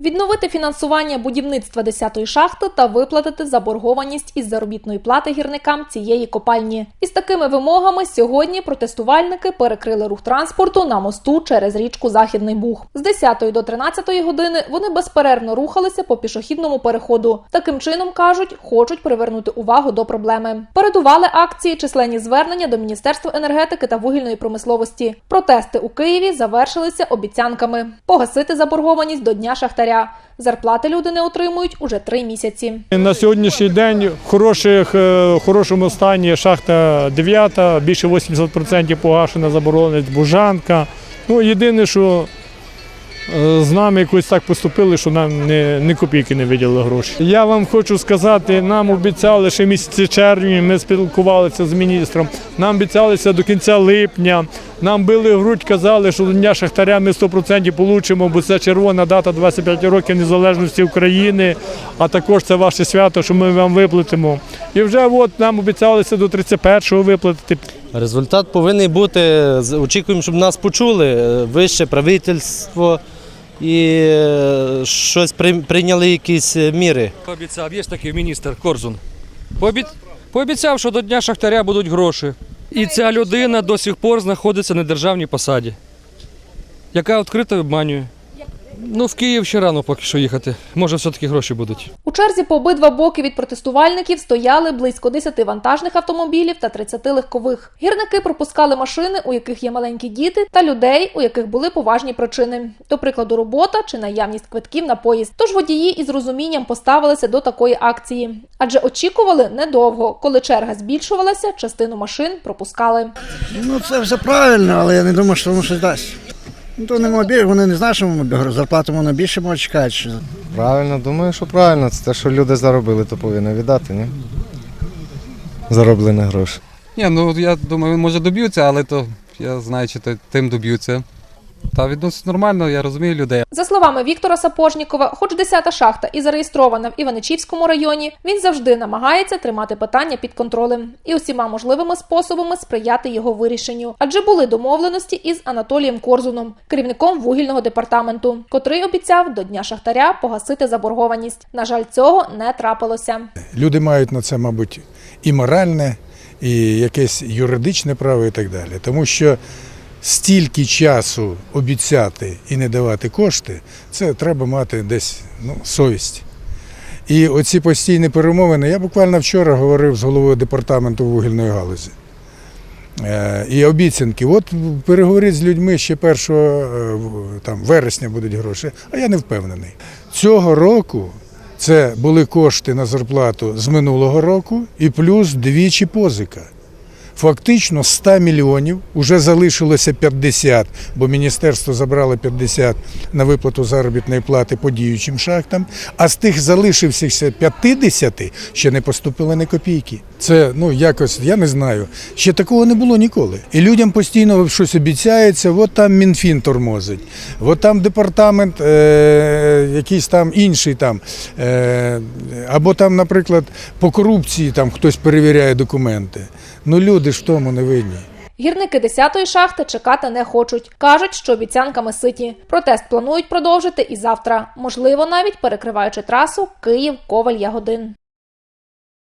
Відновити фінансування будівництва 10-ї шахти та виплатити заборгованість із заробітної плати гірникам цієї копальні. Із такими вимогами сьогодні протестувальники перекрили рух транспорту на мосту через річку Західний Буг. З 10 до 13 години вони безперервно рухалися по пішохідному переходу. Таким чином кажуть, хочуть привернути увагу до проблеми. Передували акції численні звернення до Міністерства енергетики та вугільної промисловості. Протести у Києві завершилися обіцянками погасити заборгованість до дня шахтаря. Зарплати люди не отримують уже три місяці. На сьогоднішній день в хороших, в хорошому стані шахта 9, більше 80% погашена заборонець, Бужанка. Ну, єдине, що е, з нами якось так поступили, що нам не, не копійки не виділили гроші. Я вам хочу сказати, нам обіцяли ще місяці червні, ми спілкувалися з міністром, нам обіцялися до кінця липня, нам били грудь, казали, що Дня Шахтаря ми 100% получимо, бо це червона дата 25 років незалежності України, а також це ваше свято, що ми вам виплатимо. І вже от нам обіцялися до 31-го виплатити. Результат повинен бути. Очікуємо, щоб нас почули. е, Вище правительство і е, щось прийняли якісь е, міри. Пообіцяв, є такий міністр Корзун. Пообіцяв, що до Дня Шахтаря будуть гроші. І ця людина до сих пор знаходиться на державній посаді, яка відкрито обманює. Ну, в Київ ще рано поки що їхати. Може, все-таки гроші будуть. У черзі по обидва боки від протестувальників стояли близько 10 вантажних автомобілів та 30 легкових. Гірники пропускали машини, у яких є маленькі діти, та людей, у яких були поважні причини, до прикладу, робота чи наявність квитків на поїзд. Тож водії із розумінням поставилися до такої акції, адже очікували недовго. Коли черга збільшувалася, частину машин пропускали. Ну, це все правильно, але я не думаю, що воно щось дасть. Ну, то не мобіль, вони не знають, що ми зарплату вона більше можуть чекати. Що... Правильно, думаю, що правильно. Це те, що люди заробили, то повинні віддати, ні? Зароблені гроші. Ні, ну я думаю, може доб'ються, але то я знаю, чи то тим доб'ються. Та відноситься нормально, я розумію людей. За словами Віктора Сапожнікова, хоч 10-та шахта і зареєстрована в Іваничівському районі, він завжди намагається тримати питання під контролем і усіма можливими способами сприяти його вирішенню. Адже були домовленості із Анатолієм Корзуном, керівником вугільного департаменту, котрий обіцяв до дня шахтаря погасити заборгованість. На жаль, цього не трапилося. Люди мають на це, мабуть, і моральне, і якесь юридичне право, і так далі. Тому що стільки часу обіцяти і не давати кошти, це треба мати десь ну, совість. І оці постійні перемовини, я буквально вчора говорив з головою департаменту вугільної галузі. Е, І обіцянки, от переговоріть з людьми ще 1 там, вересня будуть гроші, а я не впевнений. Цього року це були кошти на зарплату з минулого року і плюс двічі позика. Фактично 100 мільйонів, вже залишилося 50, бо міністерство забрало 50 на виплату заробітної плати по діючим шахтам, а з тих залишившихся 50 ще не поступили ні копійки. Це ну якось, я не знаю. Ще такого не було ніколи. І людям постійно щось обіцяється, от там Мінфін тормозить, от там департамент, е, якийсь там інший там, е, або там, наприклад, по корупції там хтось перевіряє документи. Ну люди ж в тому не винні. Гірники 10-ї шахти чекати не хочуть. кажуть, що обіцянками ситі. Протест планують продовжити і завтра, можливо, навіть перекриваючи трасу Київ-Коваль-Ягодин.